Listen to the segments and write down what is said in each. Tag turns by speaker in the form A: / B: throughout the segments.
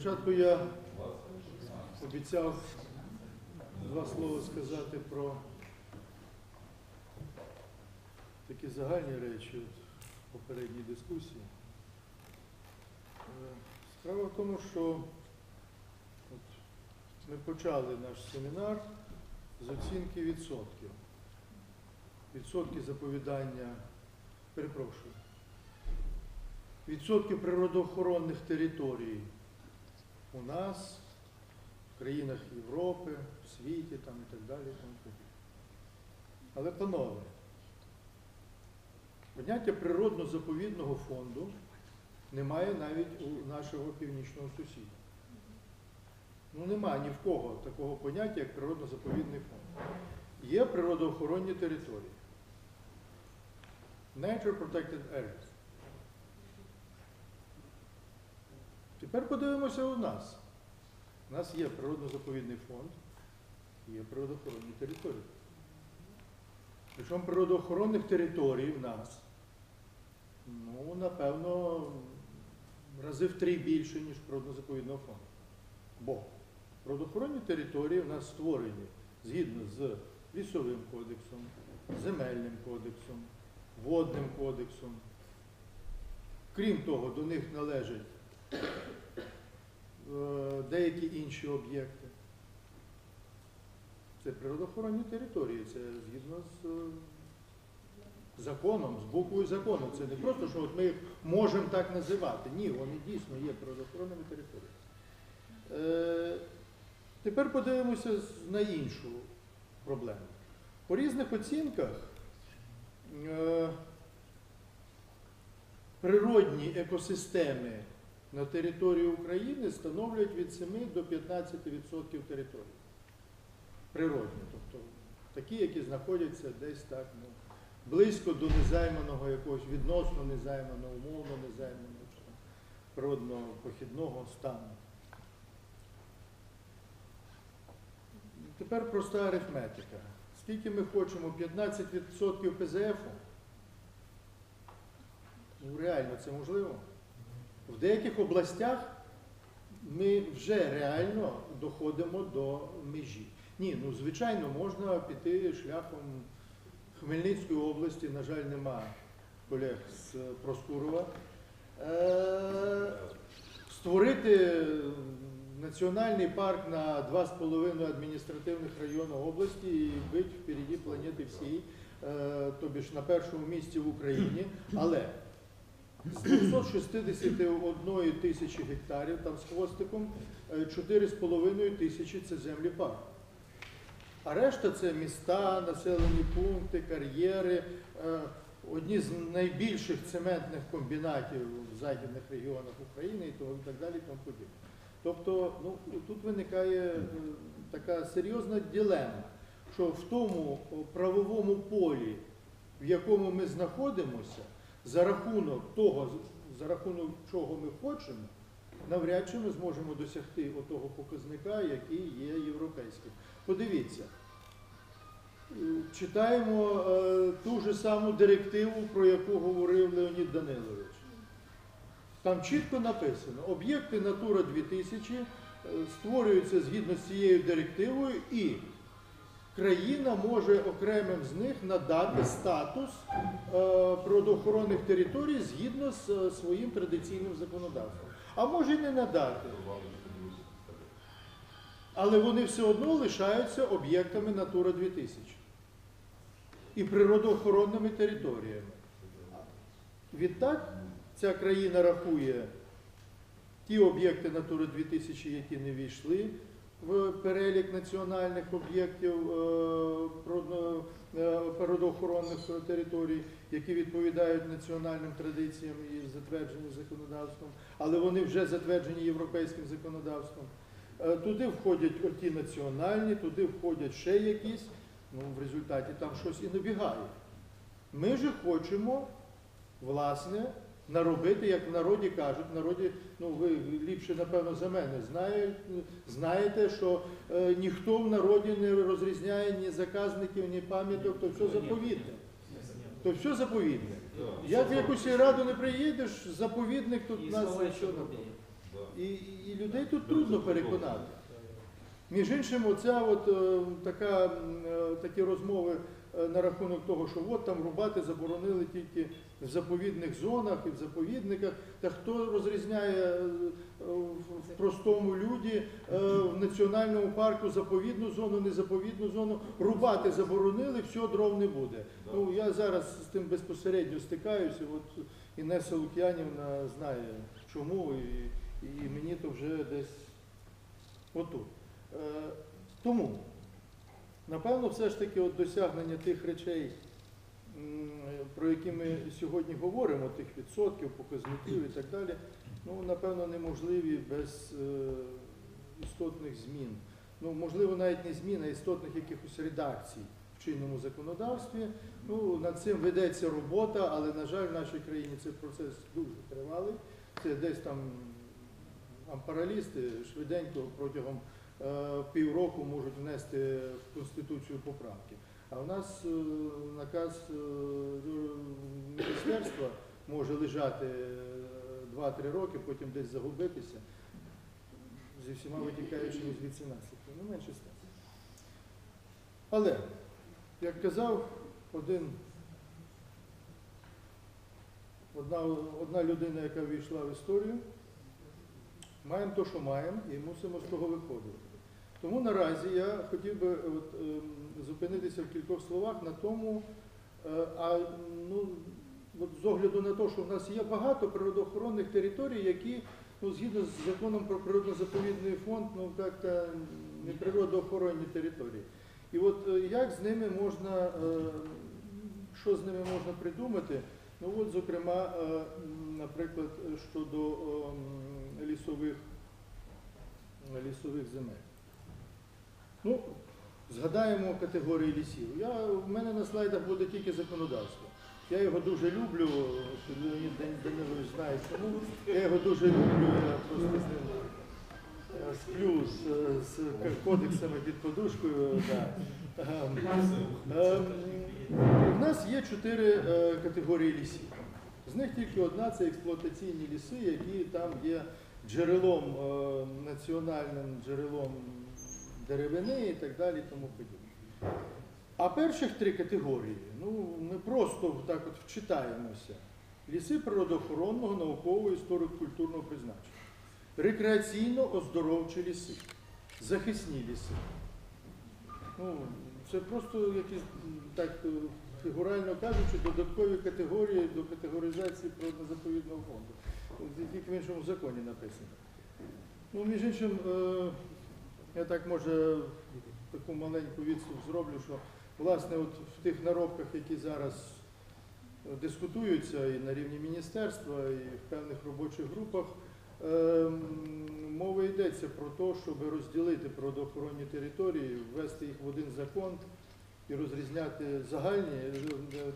A: Спочатку я обіцяв два слова сказати про такі загальні речі в попередній дискусії. Е, Справа в тому, що от, ми почали наш семінар з оцінки відсотків. Відсотки заповідання, перепрошую, відсотків природоохоронних територій у нас, в країнах Європи, в світі там, і так далі. подібне. Але, панове, поняття природно-заповідного фонду немає навіть у нашого північного сусіда. Ну немає ні в кого такого поняття, як природно-заповідний фонд. Є природоохоронні території. Nature Protected Areas. Тепер подивимося у нас. У нас є природно-заповідний фонд, є природоохоронні території. Причому природоохоронних територій в нас, ну, напевно, рази в три більше, ніж природно-заповідного фонду. Бо природоохоронні території в нас створені згідно з лісовим кодексом, земельним кодексом, водним кодексом. Крім того, до них належать е, деякі інші об'єкти. Це природоохоронні території, це згідно з е, законом, з буквою закону. Це не просто, що от ми їх можемо так називати. Ні, вони дійсно є природоохоронними територіями. Е, Тепер подивимося на іншу проблему. По різних оцінках е, природні екосистеми на території України становлять від 7 до 15% території. Природні, тобто такі, які знаходяться десь так ну, близько до незайманого якогось відносно незайманого, умовно незайманого природного похідного стану. Тепер проста арифметика. Скільки ми хочемо? 15% ПЗФ? Ну, реально це можливо. В деяких областях ми вже реально доходимо до межі. Ні, ну звичайно, можна піти шляхом Хмельницької області, на жаль, нема колег з Проскурова. Е, створити національний парк на 2,5 адміністративних райони області і бити впереді планети всій, е, тобі ж на першому місці в Україні. Але з 261 тисячі гектарів там з хвостиком е, 4,5 тисячі це землі парку. А решта це міста, населені пункти, кар'єри, е, одні з найбільших цементних комбінатів в західних регіонах України і тому і так далі. тому. Тобто, ну, тут виникає е, така серйозна дилема, що в тому правовому полі, в якому ми знаходимося, за рахунок того, за рахунок чого ми хочемо, навряд чи ми зможемо досягти отого показника, який є європейським. Подивіться, е, читаємо е, ту ж саму директиву, про яку говорив Леонід Данилович. Там чітко написано, об'єкти Натура 2000 е, створюються згідно з цією директивою і країна може окремим з них надати статус е, природоохоронних територій згідно з е, своїм традиційним законодавством. А може й не надати. Але вони все одно лишаються об'єктами Натура 2000 і природоохоронними територіями. Відтак ця країна рахує ті об'єкти Натури 2000, які не війшли в перелік національних об'єктів е, е, природоохоронних територій, які відповідають національним традиціям і затверджені законодавством, але вони вже затверджені європейським законодавством. Е, Туди входять оті національні, туди входять ще якісь, ну в результаті там щось і набігає. Ми же хочемо, власне, наробити, як в народі кажуть, в народі, ну ви ліпше, напевно, за мене знаєте, знаєте, що е, ніхто в народі не розрізняє ні заказників, ні пам'яток, то все заповідне. То все заповідне. Як в якусь раду не приїдеш, заповідник тут
B: І
A: нас
B: добрі.
A: І, і людей тут трудно переконати. Між іншим, оця от, е, така, е, такі розмови на рахунок того, що от там рубати заборонили тільки в заповідних зонах і в заповідниках. Та хто розрізняє е, е, в- простому люді е, в національному парку заповідну зону, незаповідну зону, рубати заборонили, все, дров не буде. Ну, я зараз з тим безпосередньо стикаюся, от Інеса Лук'янівна знає чому, і, і мені то вже десь отут. Е, тому, напевно, все ж таки от досягнення тих речей, про які ми сьогодні говоримо, тих відсотків, показників і так далі, ну, напевно, неможливі без е, істотних змін. Ну, можливо, навіть не змін, а істотних якихось редакцій в чинному законодавстві. Ну, над цим ведеться робота, але, на жаль, в нашій країні цей процес дуже тривалий. Це десь там ампаралісти швиденько протягом півроку можуть внести в Конституцію поправки. А в нас е, наказ е, міністерства може лежати е, 2-3 роки, потім десь загубитися зі всіма витікаючими звідси наслідками. Ну, менше тим. Але, як казав один, одна, одна людина, яка війшла в історію, маємо те, що маємо, і мусимо з того виходити. Тому наразі я хотів би от, ем, зупинитися в кількох словах на тому, е, а ну, от з огляду на те, що в нас є багато природоохоронних територій, які ну, згідно з законом про природно-заповідний фонд, ну як-то не природоохоронні території. І от е, як з ними можна, е, що з ними можна придумати? Ну от, зокрема, е, наприклад, щодо ем, лісових, лісових земель. Ну, згадаємо категорії лісів. Я, в мене на слайдах буде тільки законодавство. Я його дуже люблю, Данилович знає чому. Я його дуже люблю, я просто е, сплю з, е, з кодексами під подушкою. Да. Ем, ем, У нас є чотири е, категорії лісів. З них тільки одна це експлуатаційні ліси, які там є джерелом е, національним джерелом деревини і так далі, тому подібне. А перших три категорії, ну ми просто так от вчитаємося. Ліси природоохоронного, наукового, історико-культурного призначення, рекреаційно-оздоровчі ліси, захисні ліси. Ну, це просто якісь, так фігурально кажучи, додаткові категорії до категоризації природно-заповідного фонду. Тільки в іншому законі написано. Ну, між іншим, е, я так може таку маленьку відступ зроблю, що власне от в тих наробках, які зараз е, дискутуються і на рівні міністерства, і в певних робочих групах, ем, мова йдеться про те, щоб розділити природоохоронні території, ввести їх в один закон і розрізняти загальні е,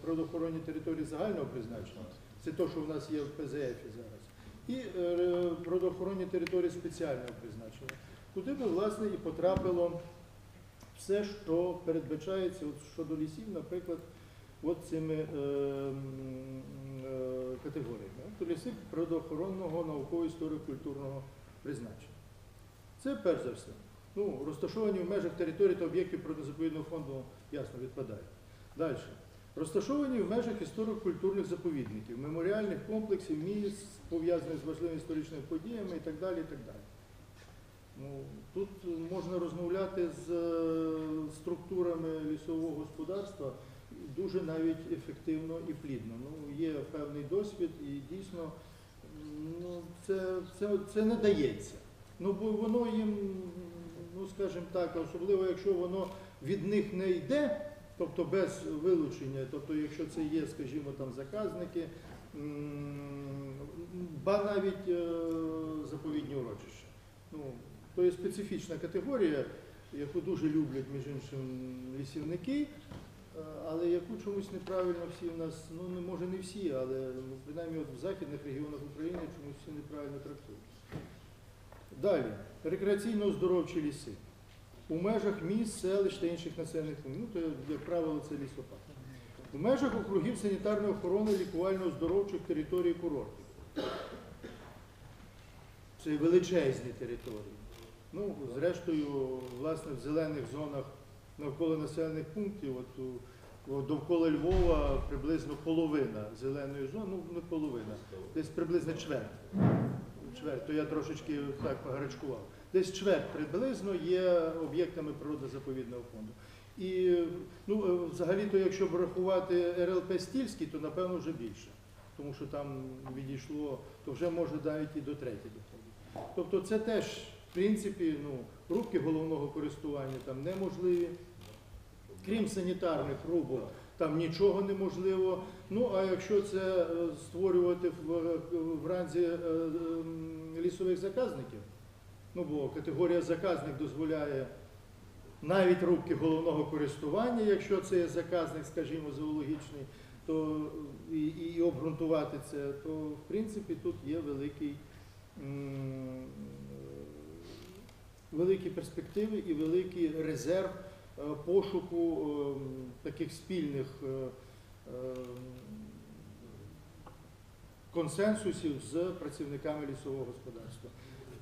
A: природоохоронні території загального призначення. Це те, що в нас є в ПЗФ зараз. І е, природоохоронні території спеціального призначення. Куди би, власне, і потрапило все, що передбачається от щодо лісів, наприклад, от цими е, е, категоріями. То ліси природоохоронного, науково історико-культурного призначення. Це перш за все. Ну, розташовані в межах території та об'єктів природозаповідного фонду ясно відпадає. Далі. Розташовані в межах історико-культурних заповідників, меморіальних комплексів, місць, пов'язаних з важливими історичними подіями і так далі. І так далі. Ну, тут можна розмовляти з е, структурами лісового господарства дуже навіть ефективно і плідно. Ну, є певний досвід і дійсно ну, це, це, це не дається. Ну, бо воно їм, ну скажімо так, особливо якщо воно від них не йде, тобто без вилучення, тобто якщо це є, скажімо, там заказники, ба навіть е, заповідні урочища. Ну, то є специфічна категорія, яку дуже люблять, між іншим, лісівники, е, але яку чомусь неправильно всі в нас, ну може не всі, але ну, принаймні от в західних регіонах України чомусь всі неправильно трактують. Далі, рекреаційно-оздоровчі ліси. У межах міст, селищ та інших населених пунктів, ну, то, як правило, це лісопарк. У межах округів санітарної охорони лікувально-оздоровчих територій курортів. Це величезні території. Ну, зрештою, власне, в зелених зонах навколо населених пунктів, от, довкола Львова приблизно половина зеленої зони, ну не половина, десь приблизно чверть. Чверть, то я трошечки так погарячкував. Десь чверть приблизно є об'єктами природно-заповідного фонду. І ну, е, взагалі-то, якщо б рахувати РЛП Стільський, то напевно вже більше. Тому що там відійшло, то вже може навіть і до треті доходить. Тобто це теж, в принципі, ну, рубки головного користування там неможливі. Крім санітарних рубок, там нічого неможливо. Ну а якщо це е, створювати в, в ранзі е, лісових заказників, ну бо категорія заказник дозволяє навіть рубки головного користування, якщо це є заказник, скажімо, зоологічний, то і, і обґрунтувати це, то в принципі тут є великий, е, великі перспективи і великий резерв е, пошуку е, таких спільних е, консенсусів з працівниками лісового господарства.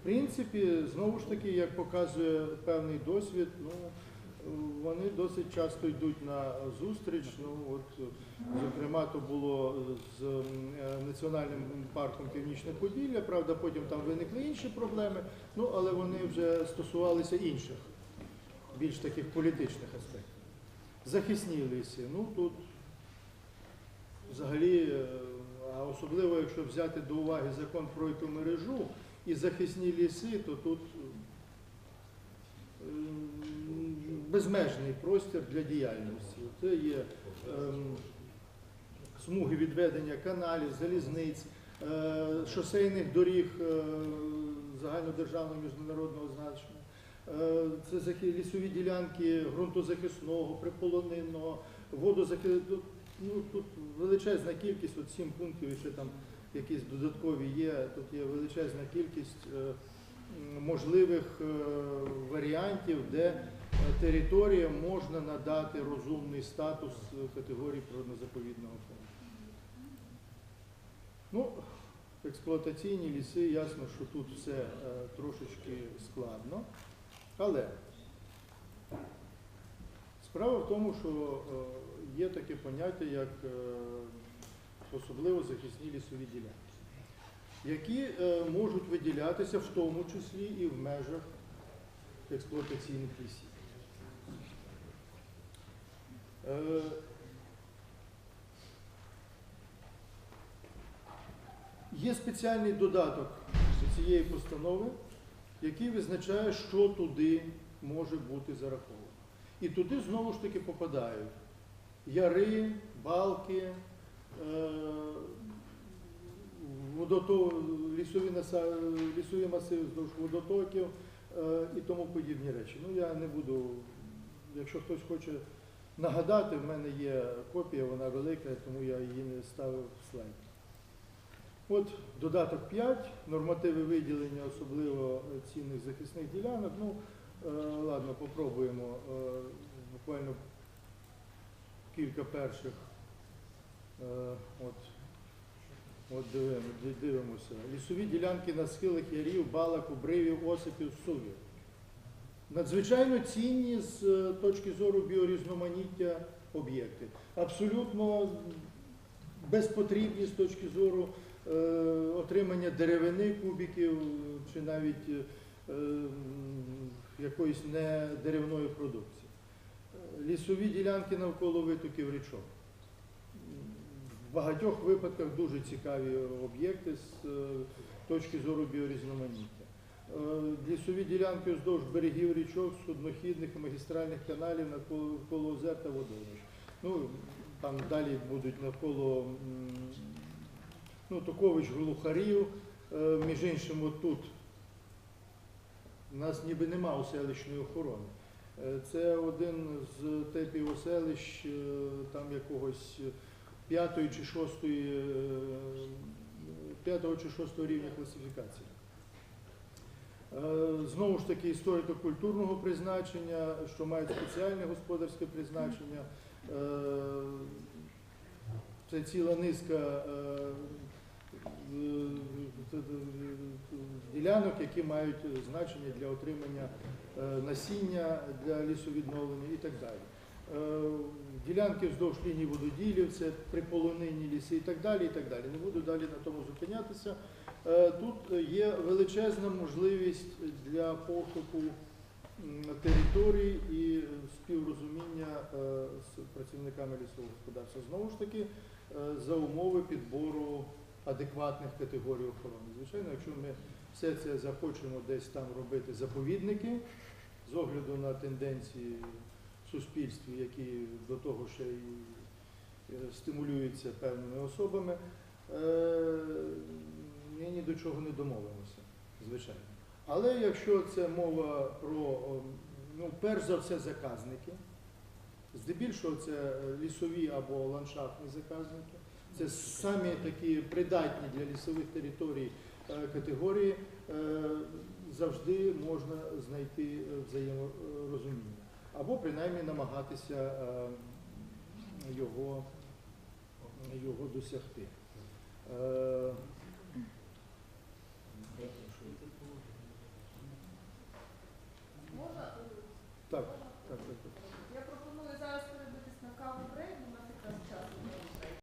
A: В принципі, знову ж таки, як показує певний досвід, ну, вони досить часто йдуть на зустріч. Ну, от, зокрема, то було з е, Національним парком Північне Поділля, правда, потім там виникли інші проблеми, ну, але вони вже стосувалися інших, більш таких політичних аспектів. Захисні ліси, ну тут взагалі, е, а особливо якщо взяти до уваги закон про екомережу і захисні ліси, то тут е, безмежний простір для діяльності. Це є ем, смуги відведення каналів, залізниць, е, шосейних доріг е, загальнодержавного міжнародного значення. Е, Це лісові ділянки ґрунтозахисного, приполонинного, водозахисного. Ну, тут величезна кількість, от сім пунктів, ще там якісь додаткові є. Тут є величезна кількість е, можливих е, варіантів, де територіям можна надати розумний статус категорії природно-заповідного фонду. Ну, експлуатаційні ліси, ясно, що тут все е, трошечки складно. Але справа в тому, що е, є таке поняття, як е, особливо захисні лісові ділянки, які е, можуть виділятися в тому числі і в межах експлуатаційних лісів. Е, Є спеціальний додаток до цієї постанови, який визначає, що туди може бути зараховано. І туди знову ж таки попадають яри, балки, е, лісові, лісові масиви вздовж водотоків е, і тому подібні речі. Ну я не буду, якщо хтось хоче нагадати, в мене є копія, вона велика, тому я її не ставив в слайд. От додаток 5, нормативи виділення особливо цінних захисних ділянок. Ну, е, ладно, попробуємо е, буквально кілька перших. Е, от, от дивимо, дивимося. Лісові ділянки на схилах ярів, балок, обривів, осипів, сувів. Надзвичайно цінні з е, точки зору біорізноманіття об'єкти. Абсолютно безпотрібні з точки зору е, отримання деревини, кубиків чи навіть е, якоїсь недеревної продукції. Е, Лісові ділянки навколо витоків річок. В багатьох випадках дуже цікаві об'єкти з е, точки зору біорізноманіття. Е, Лісові ділянки вздовж берегів річок, суднохідних і магістральних каналів навколо озер та водоймищ. Ну, там далі будуть навколо ну, Токович глухарів. Е, Між іншим, отут у нас ніби нема селищної охорони. Е, Це один з типів оселищ там якогось п'ятої чи шостої, п'ятого чи шостого рівня класифікації. Е, Знову ж таки, історико-культурного призначення, що мають спеціальне господарське призначення. Е, Це ціла низка е, ділянок, які мають значення для отримання насіння для лісовідновлення і так далі. Ділянки вздовж лінії вододілів, це приполонинні ліси і так далі. і так далі. Не буду далі на тому зупинятися. Е, Тут є величезна можливість для пошуку м, територій і співрозуміння е, з працівниками лісового господарства. Знову ж таки, е, за умови підбору адекватних категорій охорони. Звичайно, якщо ми все це захочемо десь там робити заповідники з огляду на тенденції в суспільстві, які до того ще й стимулюються певними особами, ми ні до чого не домовимося, звичайно. Але якщо це мова про, ну, перш за все, заказники, здебільшого це лісові або ландшафтні заказники, це самі такі придатні для лісових територій е, категорії, е, завжди можна знайти взаєморозуміння. Або принаймні намагатися е, його, його досягти.